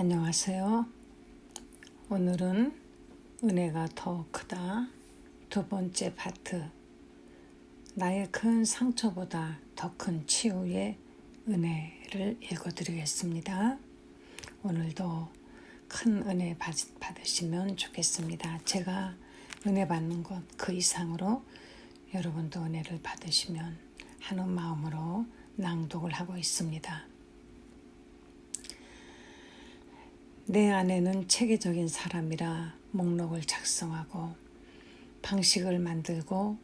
안녕하세요. 오늘은 은혜가 더 크다. 두 번째 파트. 나의 큰 상처보다 더 큰 치유의 은혜를 읽어드리겠습니다. 오늘도 큰 은혜 받으시면 좋겠습니다. 제가 은혜 받는 것 그 이상으로 여러분도 은혜를 받으시면 하는 마음으로 낭독을 하고 있습니다. 내 아내는 체계적인 사람이라 목록을 작성하고 방식을 만들고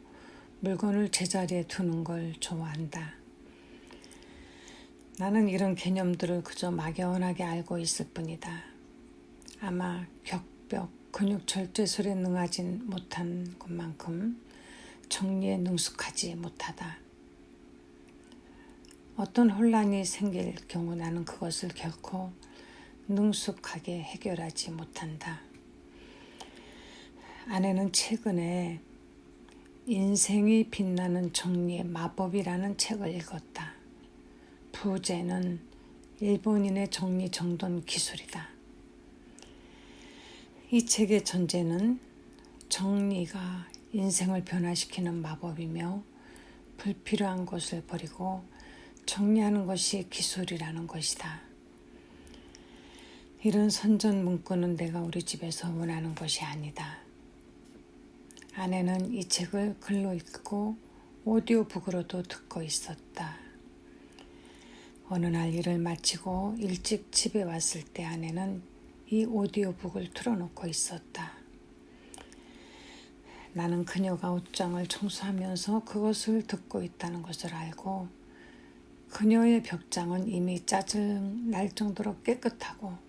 물건을 제자리에 두는 걸 좋아한다. 나는 이런 개념들을 그저 막연하게 알고 있을 뿐이다. 아마 격벽 근육 절제술에 능하진 못한 것만큼 정리에 능숙하지 못하다. 어떤 혼란이 생길 경우 나는 그것을 결코 능숙하게 해결하지 못한다. 아내는 최근에 인생이 빛나는 정리의 마법이라는 책을 읽었다. 부제는 일본인의 정리정돈 기술이다. 이 책의 전제는 정리가 인생을 변화시키는 마법이며 불필요한 것을 버리고 정리하는 것이 기술이라는 것이다. 이런 선전 문구는 내가 우리 집에서 원하는 것이 아니다. 아내는 이 책을 글로 읽고 오디오북으로도 듣고 있었다. 어느 날 일을 마치고 일찍 집에 왔을 때 아내는 이 오디오북을 틀어놓고 있었다. 나는 그녀가 옷장을 청소하면서 그것을 듣고 있다는 것을 알고 그녀의 벽장은 이미 짜증 날 정도로 깨끗하고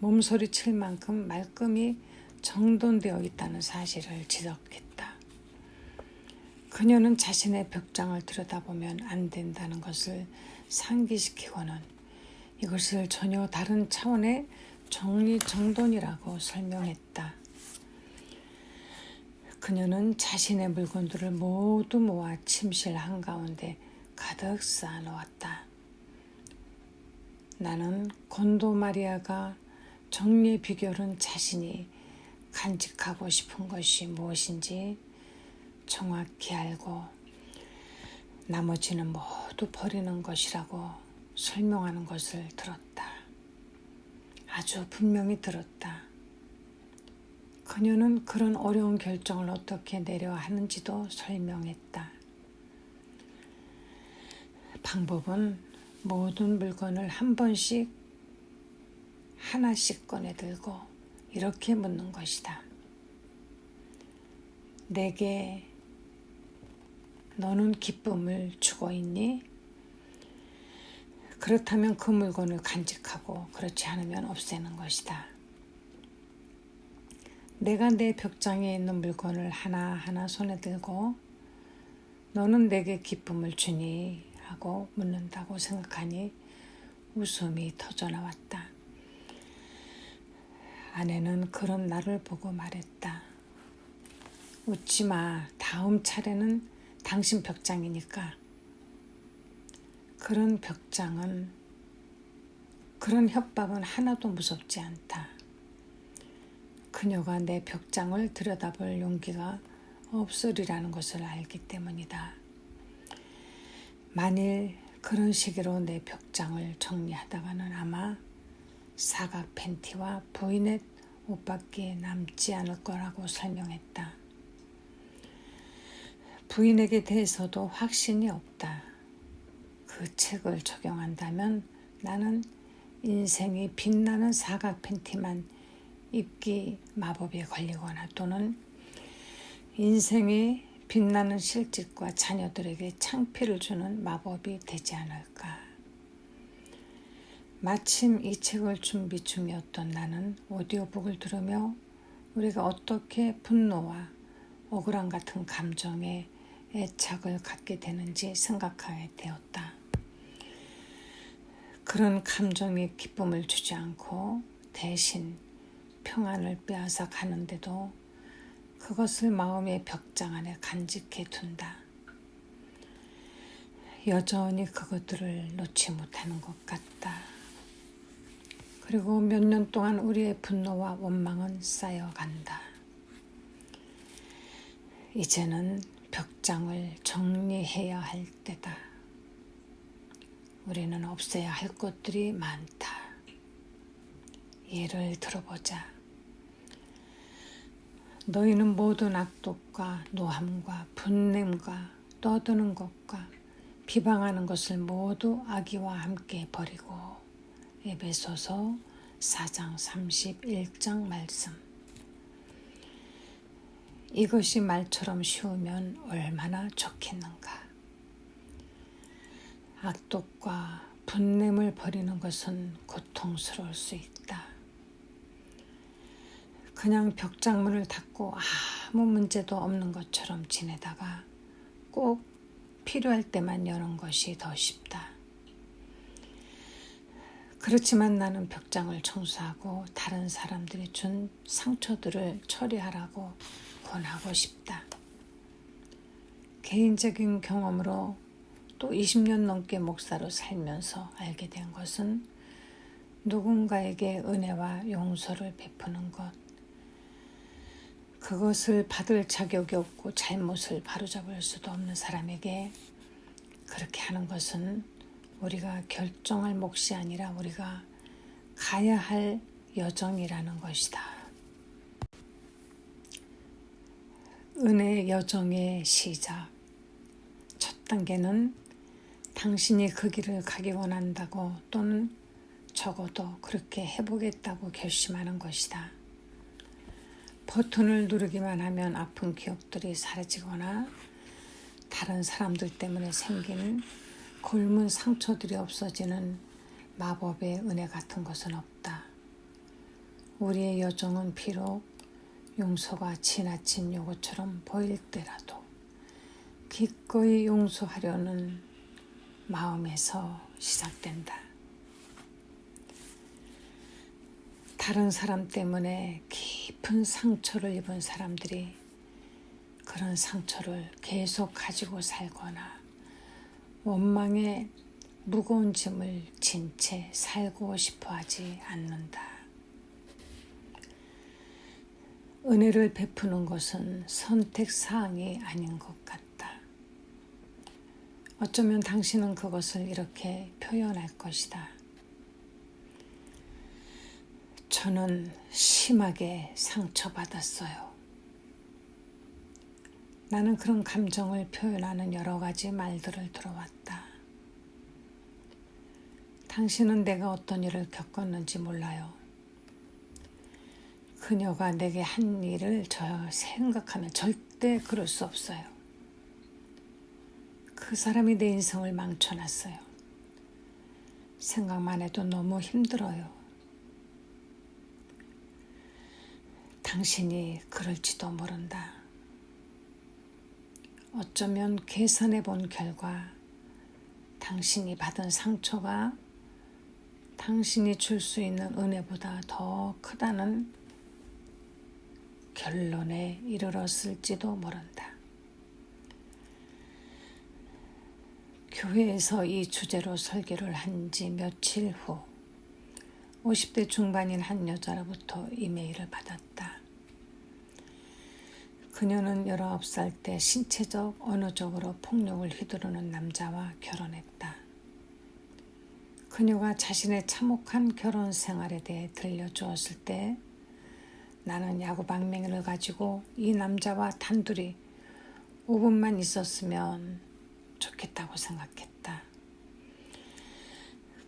몸소리 칠 만큼 말끔히 정돈되어 있다는 사실을 지적했다. 그녀는 자신의 벽장을 들여다보면 안 된다는 것을 상기시키고는 이것을 전혀 다른 차원의 정리정돈이라고 설명했다. 그녀는 자신의 물건들을 모두 모아 침실 한가운데 가득 쌓아 놓았다. 나는 곤도 마리아가 정리의 비결은 자신이 간직하고 싶은 것이 무엇인지 정확히 알고 나머지는 모두 버리는 것이라고 설명하는 것을 들었다. 아주 분명히 들었다. 그녀는 그런 어려운 결정을 어떻게 내려 하는지도 설명했다. 방법은 모든 물건을 한 번씩 하나씩 꺼내 들고 이렇게 묻는 것이다. 내게 너는 기쁨을 주고 있니? 그렇다면 그 물건을 간직하고 그렇지 않으면 없애는 것이다. 내가 내 벽장에 있는 물건을 하나하나 손에 들고 너는 내게 기쁨을 주니? 하고 묻는다고 생각하니 웃음이 터져 나왔다. 아내는 그런 나를 보고 말했다. 웃지 마. 다음 차례는 당신 벽장이니까. 그런 벽장은, 그런 협박은 하나도 무섭지 않다. 그녀가 내 벽장을 들여다볼 용기가 없으리라는 것을 알기 때문이다. 만일 그런 식으로 내 벽장을 정리하다가는 아마 사각 팬티와 보이넷 옷밖에 남지 않을 거라고 설명했다. 부인에게 대해서도 확신이 없다. 그 책을 적용한다면 나는 인생이 빛나는 사각 팬티만 입기 마법에 걸리거나 또는 인생이 빛나는 실직과 자녀들에게 창피를 주는 마법이 되지 않을까. 마침 이 책을 준비 중이었던 나는 오디오북을 들으며 우리가 어떻게 분노와 억울함 같은 감정에 애착을 갖게 되는지 생각하게 되었다. 그런 감정이 기쁨을 주지 않고 대신 평안을 빼앗아 가는데도 그것을 마음의 벽장 안에 간직해 둔다. 여전히 그것들을 놓지 못하는 것 같다. 그리고 몇 년 동안 우리의 분노와 원망은 쌓여간다. 이제는 벽장을 정리해야 할 때다. 우리는 없애야 할 것들이 많다. 예를 들어보자. 너희는 모든 악독과 노함과 분냄과 떠드는 것과 비방하는 것을 모두 악의와 함께 버리고 에베소서 4장 31장 말씀 이것이 말처럼 쉬우면 얼마나 좋겠는가 악독과 분냄을 버리는 것은 고통스러울 수 있다. 그냥 벽장문을 닫고 아무 문제도 없는 것처럼 지내다가 꼭 필요할 때만 여는 것이 더 쉽다. 그렇지만 나는 벽장을 청소하고 다른 사람들이 준 상처들을 처리하라고 권하고 싶다. 개인적인 경험으로 또 20년 넘게 목사로 살면서 알게 된 것은 누군가에게 은혜와 용서를 베푸는 것, 그것을 받을 자격이 없고 잘못을 바로잡을 수도 없는 사람에게 그렇게 하는 것은 우리가 결정할 몫이 아니라 우리가 가야 할 여정이라는 것이다. 은혜 여정의 시작. 첫 단계는 당신이 그 길을 가기 원한다고 또는 적어도 그렇게 해보겠다고 결심하는 것이다. 버튼을 누르기만 하면 아픈 기억들이 사라지거나 다른 사람들 때문에 생긴 곪은 상처들이 없어지는 마법의 은혜 같은 것은 없다. 우리의 여정은 비록 용서가 지나친 요구처럼 보일 때라도 기꺼이 용서하려는 마음에서 시작된다. 다른 사람 때문에 깊은 상처를 입은 사람들이 그런 상처를 계속 가지고 살거나 원망의 무거운 짐을 진 채 살고 싶어 하지 않는다. 은혜를 베푸는 것은 선택 사항이 아닌 것 같다. 어쩌면 당신은 그것을 이렇게 표현할 것이다. 저는 심하게 상처받았어요. 나는 그런 감정을 표현하는 여러 가지 말들을 들어왔다. 당신은 내가 어떤 일을 겪었는지 몰라요. 그녀가 내게 한 일을 저 생각하면 절대 그럴 수 없어요. 그 사람이 내 인생을 망쳐놨어요. 생각만 해도 너무 힘들어요. 당신이 그럴지도 모른다. 어쩌면 계산해 본 결과 당신이 받은 상처가 당신이 줄 수 있는 은혜보다 더 크다는 결론에 이르렀을지도 모른다. 교회에서 이 주제로 설교를 한 지 며칠 후 50대 중반인 한 여자로부터 이메일을 받았다. 그녀는 19살 때 신체적, 언어적으로 폭력을 휘두르는 남자와 결혼했다. 그녀가 자신의 참혹한 결혼 생활에 대해 들려주었을 때 나는 야구 방맹이를 가지고 이 남자와 단둘이 5분만 있었으면 좋겠다고 생각했다.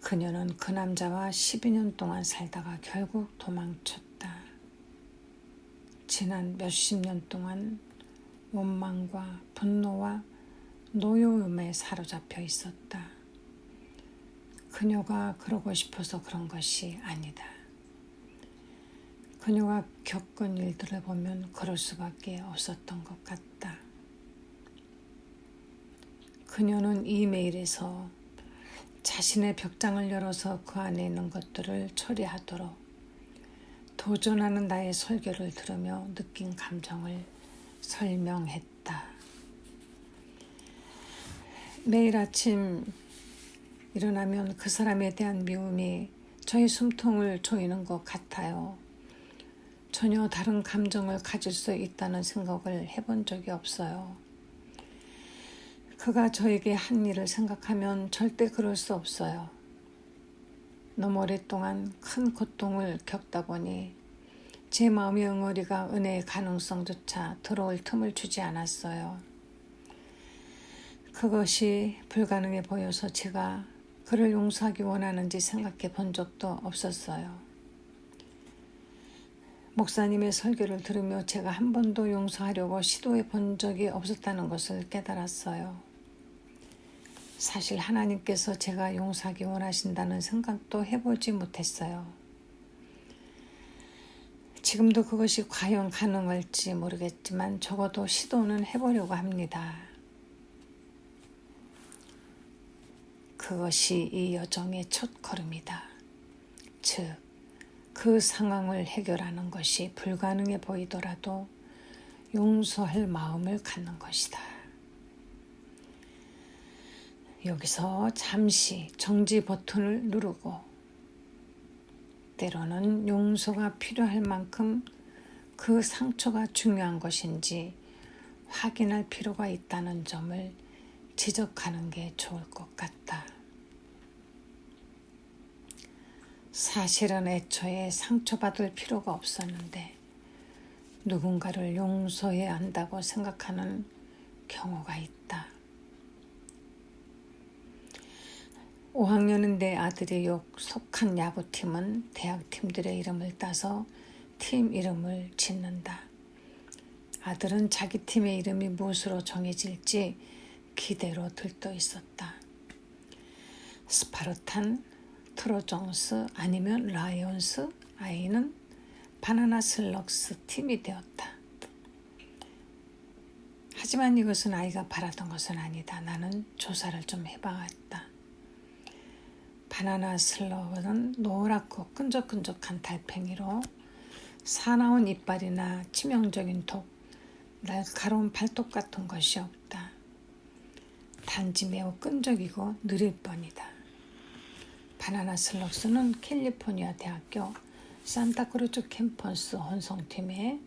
그녀는 그 남자와 12년 동안 살다가 결국 도망쳤다. 지난 몇십 년 동안 원망과 분노와 노여움에 사로잡혀 있었다. 그녀가 그러고 싶어서 그런 것이 아니다. 그녀가 겪은 일들을 보면 그럴 수밖에 없었던 것 같다. 그녀는 이메일에서 자신의 벽장을 열어서 그 안에 있는 것들을 처리하도록 도전하는 나의 설교를 들으며 느낀 감정을 설명했다. 매일 아침 일어나면 그 사람에 대한 미움이 저의 숨통을 조이는 것 같아요. 전혀 다른 감정을 가질 수 있다는 생각을 해본 적이 없어요. 그가 저에게 한 일을 생각하면 절대 그럴 수 없어요. 너무 오랫동안 큰 고통을 겪다 보니 제 마음의 응어리가 은혜의 가능성조차 들어올 틈을 주지 않았어요. 그것이 불가능해 보여서 제가 그를 용서하기 원하는지 생각해 본 적도 없었어요. 목사님의 설교를 들으며 제가 한 번도 용서하려고 시도해 본 적이 없었다는 것을 깨달았어요. 사실 하나님께서 제가 용서하기 원하신다는 생각도 해보지 못했어요. 지금도 그것이 과연 가능할지 모르겠지만 적어도 시도는 해보려고 합니다. 그것이 이 여정의 첫 걸음이다. 즉, 그 상황을 해결하는 것이 불가능해 보이더라도 용서할 마음을 갖는 것이다. 여기서 잠시 정지 버튼을 누르고 때로는 용서가 필요할 만큼 그 상처가 중요한 것인지 확인할 필요가 있다는 점을 지적하는 게 좋을 것 같다. 사실은 애초에 상처받을 필요가 없었는데 누군가를 용서해야 한다고 생각하는 경우가 있다. 5학년은 내 아들이 속한 야구팀은 대학팀들의 이름을 따서 팀 이름을 짓는다. 아들은 자기 팀의 이름이 무엇으로 정해질지 기대로 들떠 있었다. 스파르탄, 트로정스 아니면 라이온스 아이는 바나나 슬럭스 팀이 되었다. 하지만 이것은 아이가 바라던 것은 아니다. 나는 조사를 좀 해봐왔다. 바나나 슬럭은 노랗고 끈적끈적한 달팽이로 사나운 이빨이나 치명적인 독, 날카로운 발톱 같은 것이 없다. 단지 매우 끈적이고 느릴 뿐이다. 바나나 슬럭스는 캘리포니아 대학교 산타크루즈 캠퍼스 혼성팀의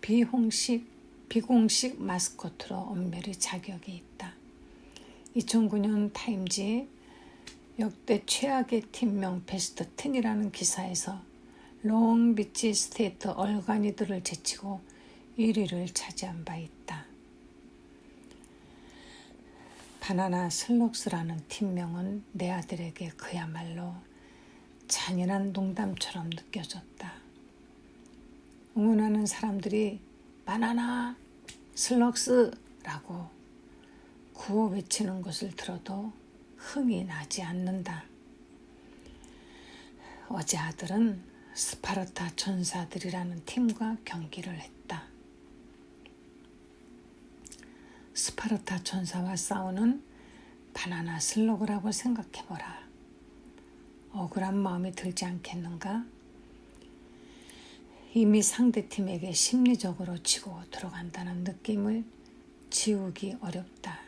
비공식, 비공식 마스코트로 엄멸히 자격이 있다. 2009년 타임지 역대 최악의 팀명 베스트 10이라는 기사에서 롱비치 스테이트 얼간이들을 제치고 1위를 차지한 바 있다. 바나나 슬록스라는 팀명은 내 아들에게 그야말로 잔인한 농담처럼 느껴졌다. 응원하는 사람들이 바나나 슬럭스라고 구호 외치는 것을 들어도 흥이 나지 않는다. 어제 아들은 스파르타 전사들이라는 팀과 경기를 했다. 스파르타 전사와 싸우는 바나나 슬로그라고 생각해보라. 억울한 마음이 들지 않겠는가? 이미 상대팀에게 심리적으로 치고 들어간다는 느낌을 지우기 어렵다.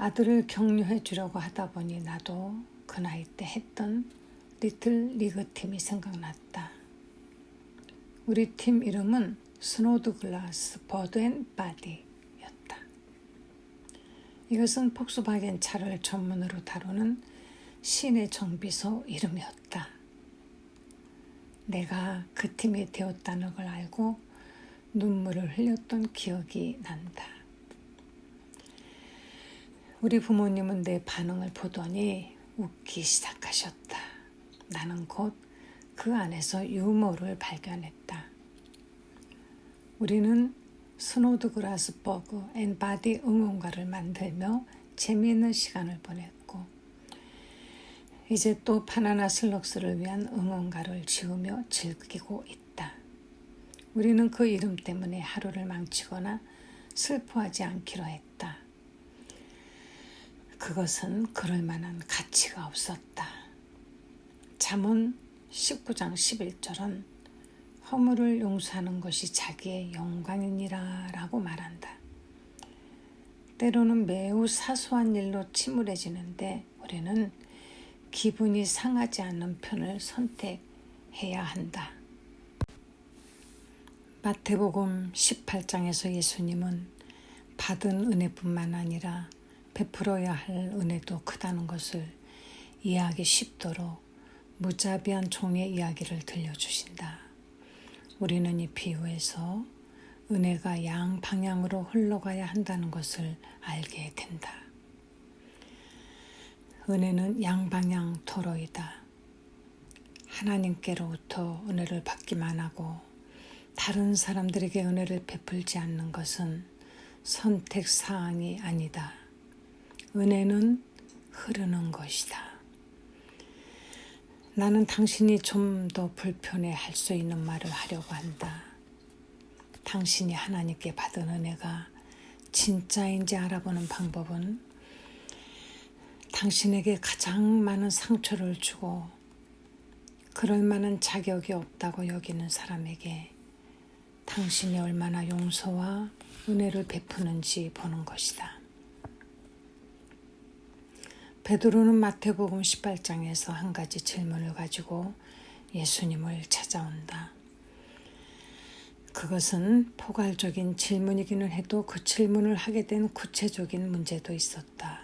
아들을 격려해 주려고 하다 보니 나도 그 나이 때 했던 리틀 리그 팀이 생각났다. 우리 팀 이름은 스노드 글라스 버드 앤 바디였다. 이것은 폭스바겐 차를 전문으로 다루는 시내 정비소 이름이었다. 내가 그 팀이 되었다는 걸 알고 눈물을 흘렸던 기억이 난다. 우리 부모님은 내 반응을 보더니 웃기 시작하셨다. 나는 곧 그 안에서 유머를 발견했다. 우리는 스노드 그라스버그 앤 바디 응원가를 만들며 재미있는 시간을 보냈고 이제 또 바나나 슬럭스를 위한 응원가를 지으며 즐기고 있다. 우리는 그 이름 때문에 하루를 망치거나 슬퍼하지 않기로 했다. 그것은 그럴 만한 가치가 없었다. 잠언 19장 11절은 허물을 용서하는 것이 자기의 영광이니라 라고 말한다. 때로는 매우 사소한 일로 침울해지는데 우리는 기분이 상하지 않는 편을 선택해야 한다. 마태복음 18장에서 예수님은 받은 은혜뿐만 아니라 베풀어야 할 은혜도 크다는 것을 이해하기 쉽도록 무자비한 종의 이야기를 들려주신다. 우리는 이 비유에서 은혜가 양 방향으로 흘러가야 한다는 것을 알게 된다. 은혜는 양방향 토로이다. 하나님께로부터 은혜를 받기만 하고 다른 사람들에게 은혜를 베풀지 않는 것은 선택 사항이 아니다. 은혜는 흐르는 것이다. 나는 당신이 좀 더 불편해 할 수 있는 말을 하려고 한다. 당신이 하나님께 받은 은혜가 진짜인지 알아보는 방법은 당신에게 가장 많은 상처를 주고 그럴 만한 자격이 없다고 여기는 사람에게 당신이 얼마나 용서와 은혜를 베푸는지 보는 것이다. 베드로는 마태복음 18장에서 한 가지 질문을 가지고 예수님을 찾아온다. 그것은 포괄적인 질문이기는 해도 그 질문을 하게 된 구체적인 문제도 있었다.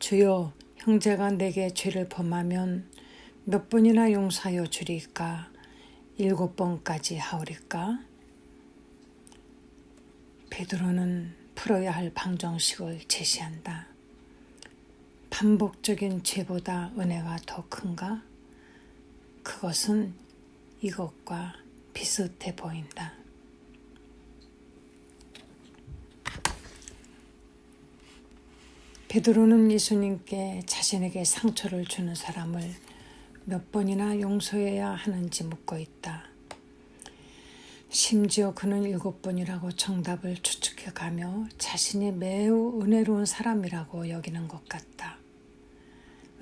주여, 형제가 내게 죄를 범하면 몇 번이나 용서하여 주리까? 일곱 번까지 하오리까? 베드로는 풀어야 할 방정식을 제시한다. 반복적인 죄보다 은혜가 더 큰가? 그것은 이것과 비슷해 보인다. 베드로는 예수님께 자신에게 상처를 주는 사람을 몇 번이나 용서해야 하는지 묻고 있다. 심지어 그는 일곱 번이라고 정답을 추측해 가며 자신이 매우 은혜로운 사람이라고 여기는 것 같다.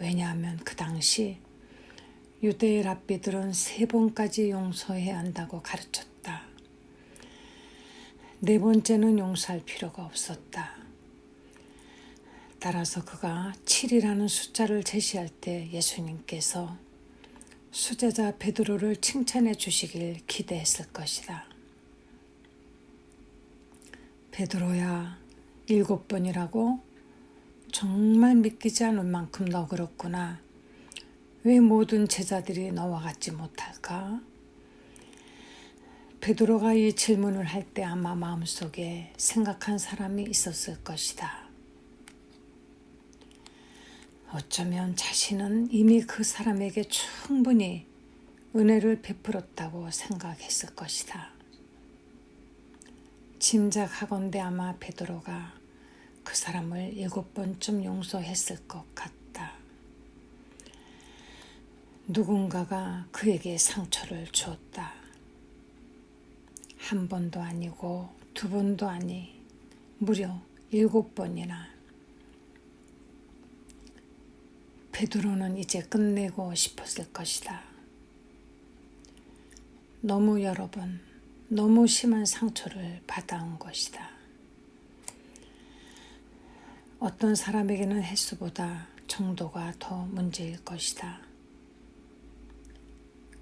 왜냐하면 그 당시 유대의 랍비들은 세 번까지 용서해야 한다고 가르쳤다. 네 번째는 용서할 필요가 없었다. 따라서 그가 7이라는 숫자를 제시할 때 예수님께서 수제자 베드로를 칭찬해 주시길 기대했을 것이다. 베드로야, 일곱 번이라고 정말 믿기지 않을 만큼 너그럽구나. 왜 모든 제자들이 너와 같지 못할까? 베드로가 이 질문을 할 때 아마 마음속에 생각한 사람이 있었을 것이다. 어쩌면 자신은 이미 그 사람에게 충분히 은혜를 베풀었다고 생각했을 것이다. 짐작하건대 아마 베드로가 그 사람을 일곱 번쯤 용서했을 것 같다. 누군가가 그에게 상처를 주었다. 한 번도 아니고 두 번도 아니 무려 일곱 번이나 베드로는 이제 끝내고 싶었을 것이다. 너무 여러 번, 너무 심한 상처를 받아온 것이다. 어떤 사람에게는 횟수보다 정도가 더 문제일 것이다.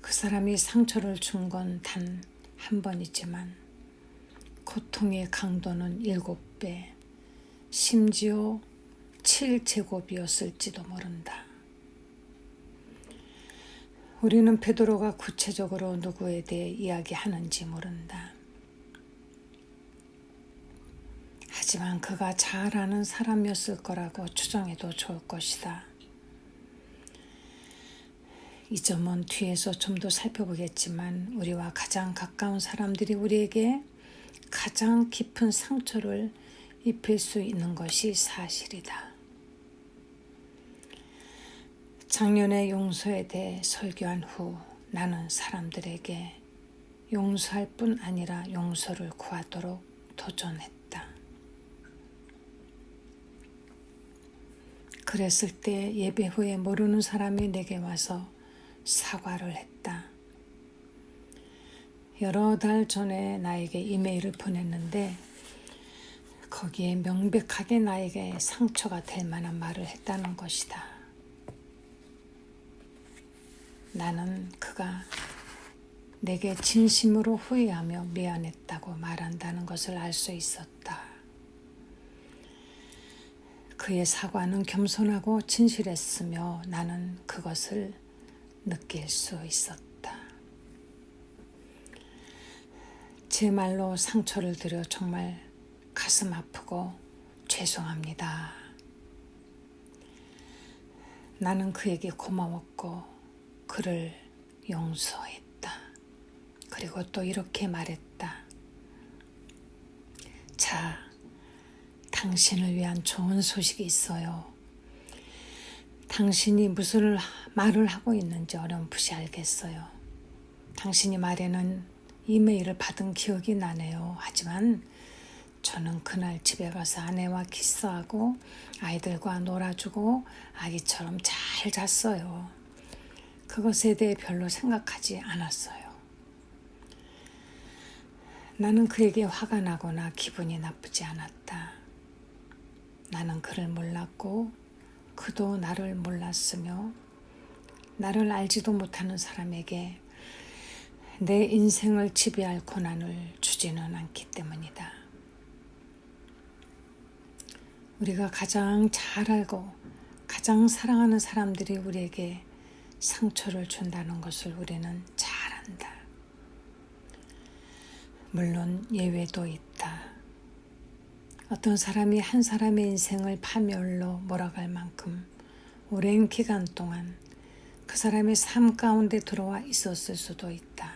그 사람이 상처를 준 건 단 한 번이지만 고통의 강도는 일곱 배, 심지어 7제곱이었을지도 모른다. 우리는 베드로가 구체적으로 누구에 대해 이야기하는지 모른다. 하지만 그가 잘 아는 사람이었을 거라고 추정해도 좋을 것이다. 이 점은 뒤에서 좀 더 살펴보겠지만 우리와 가장 가까운 사람들이 우리에게 가장 깊은 상처를 입힐 수 있는 것이 사실이다. 작년에 용서에 대해 설교한 후 나는 사람들에게 용서할 뿐 아니라 용서를 구하도록 도전했다. 그랬을 때 예배 후에 모르는 사람이 내게 와서 사과를 했다. 여러 달 전에 나에게 이메일을 보냈는데 거기에 명백하게 나에게 상처가 될 만한 말을 했다는 것이다. 나는 그가 내게 진심으로 후회하며 미안했다고 말한다는 것을 알 수 있었다. 그의 사과는 겸손하고 진실했으며 나는 그것을 느낄 수 있었다. 제 말로 상처를 드려 정말 가슴 아프고 죄송합니다. 나는 그에게 고마웠고 그를 용서했다. 그리고 또 이렇게 말했다. 자, 당신을 위한 좋은 소식이 있어요. 당신이 무슨 말을 하고 있는지 어렴풋이 알겠어요. 당신이 말에는 이메일을 받은 기억이 나네요. 하지만 저는 그날 집에 가서 아내와 키스하고 아이들과 놀아주고 아기처럼 잘 잤어요. 그것에 대해 별로 생각하지 않았어요. 나는 그에게 화가 나거나 기분이 나쁘지 않았다. 나는 그를 몰랐고 그도 나를 몰랐으며 나를 알지도 못하는 사람에게 내 인생을 지배할 권한을 주지는 않기 때문이다. 우리가 가장 잘 알고 가장 사랑하는 사람들이 우리에게 상처를 준다는 것을 우리는 잘 안다. 물론 예외도 있다. 어떤 사람이 한 사람의 인생을 파멸로 몰아갈 만큼 오랜 기간 동안 그 사람의 삶 가운데 들어와 있었을 수도 있다.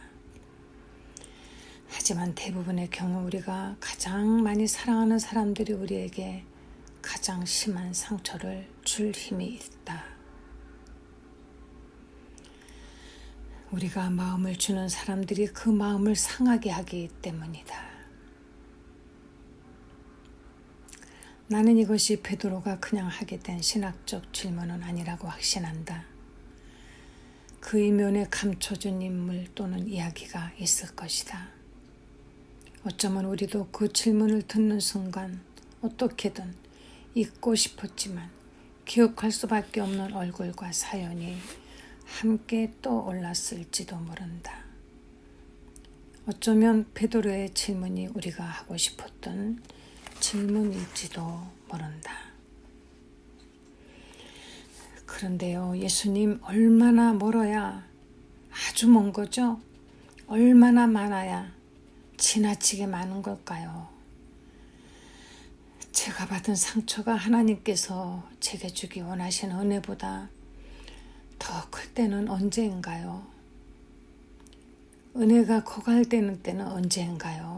하지만 대부분의 경우 우리가 가장 많이 사랑하는 사람들이 우리에게 가장 심한 상처를 줄 힘이 있다. 우리가 마음을 주는 사람들이 그 마음을 상하게 하기 때문이다. 나는 이것이 베드로가 그냥 하게 된 신학적 질문은 아니라고 확신한다. 그 이면에 감춰진 인물 또는 이야기가 있을 것이다. 어쩌면 우리도 그 질문을 듣는 순간 어떻게든 잊고 싶었지만 기억할 수밖에 없는 얼굴과 사연이 함께 떠올랐을지도 모른다. 어쩌면 베드로의 질문이 우리가 하고 싶었던 질문일지도 모른다. 그런데요, 예수님 얼마나 멀어야 아주 먼 거죠? 얼마나 많아야 지나치게 많은 걸까요? 제가 받은 상처가 하나님께서 제게 주기 원하시는 은혜보다 더 클 때는 언제인가요? 은혜가 고갈되는 때는 언제인가요?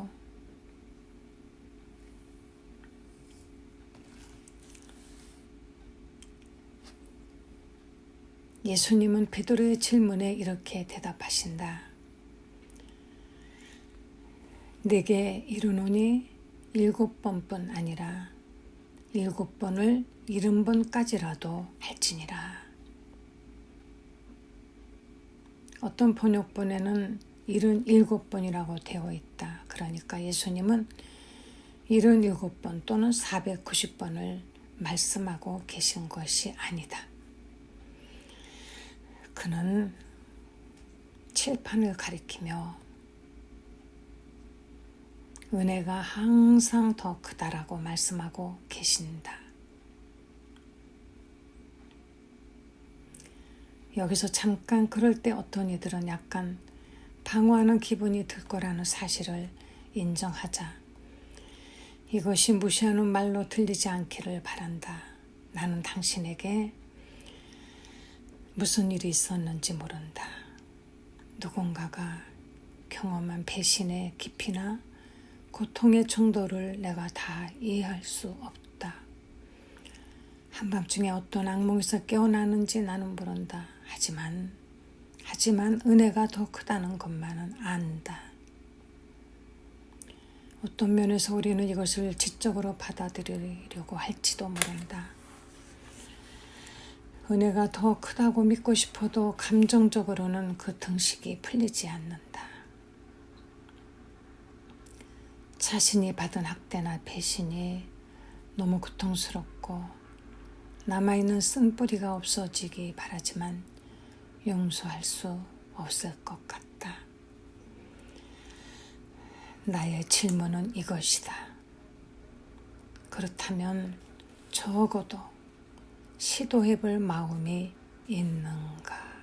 예수님은 베드로의 질문에 이렇게 대답하신다. 내게 이르노니 일곱 번뿐 아니라 일곱 번을 일흔 번까지라도 할지니라. 어떤 번역본에는 일흔 일곱 번이라고 되어 있다. 그러니까 예수님은 일흔 일곱 번 또는 사백구십 번을 말씀하고 계신 것이 아니다. 그는 칠판을 가리키며 은혜가 항상 더 크다라고 말씀하고 계신다. 여기서 잠깐 그럴 때 어떤 이들은 약간 방어하는 기분이 들 거라는 사실을 인정하자. 이것이 무시하는 말로 들리지 않기를 바란다. 나는 당신에게 무슨 일이 있었는지 모른다. 누군가가 경험한 배신의 깊이나 고통의 정도를 내가 다 이해할 수 없다. 한밤중에 어떤 악몽에서 깨어나는지 나는 모른다. 하지만, 하지만 은혜가 더 크다는 것만은 안다. 어떤 면에서 우리는 이것을 지적으로 받아들이려고 할지도 모른다. 은혜가 더 크다고 믿고 싶어도 감정적으로는 그 등식이 풀리지 않는다. 자신이 받은 학대나 배신이 너무 고통스럽고 남아있는 쓴뿌리가 없어지기 바라지만 용서할 수 없을 것 같다. 나의 질문은 이것이다. 그렇다면 적어도 시도해 볼 마음이 있는가?